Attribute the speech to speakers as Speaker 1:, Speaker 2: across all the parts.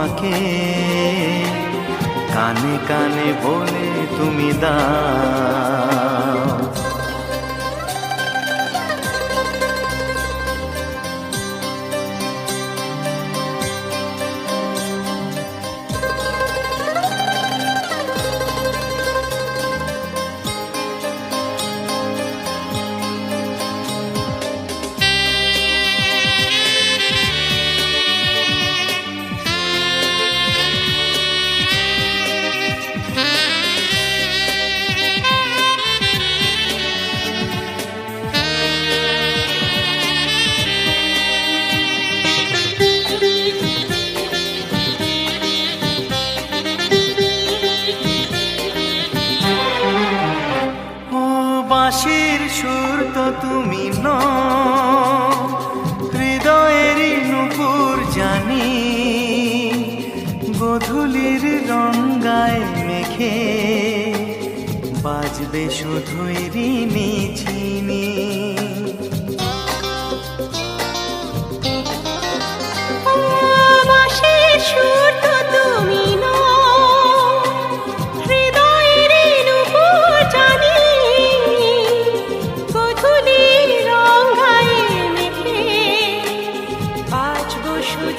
Speaker 1: তোমাকে। কানে কানে বলে তুমি দাও তুমি ন হৃদয়েরই নুপুর জানি গধূলির রঙ্গায় মেখে বাজবে শুধুই রিনি ঝিনি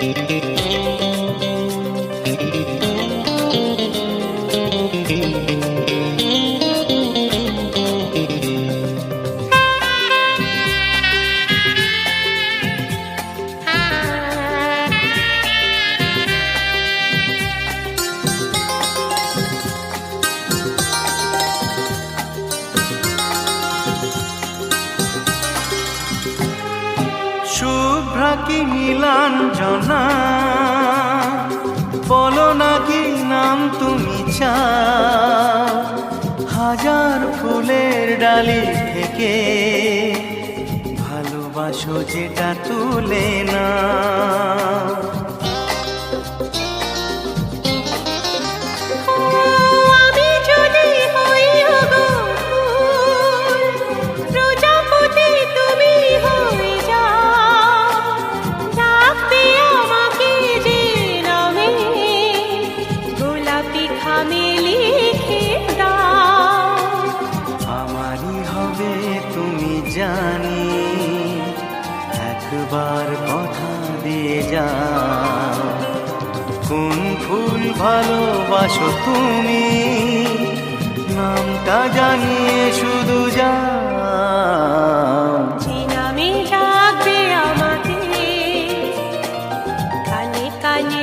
Speaker 2: thank
Speaker 1: you কি নীলাঞ্জনা বলো না কি নাম তুমি চা। হাজার ফুলের ডালি থেকে ভালোবাসো যেটা তুলে না।
Speaker 2: খামে লিখে দাও।
Speaker 1: আমারই হবে তুমি জানি একবার কথা দিয়ে যাও। কোন ফুল ভালোবাসো তুমি নামটা জানিয়ে শুধু যাও।
Speaker 2: যে নামে ডাকবে আমাকে কানে কানে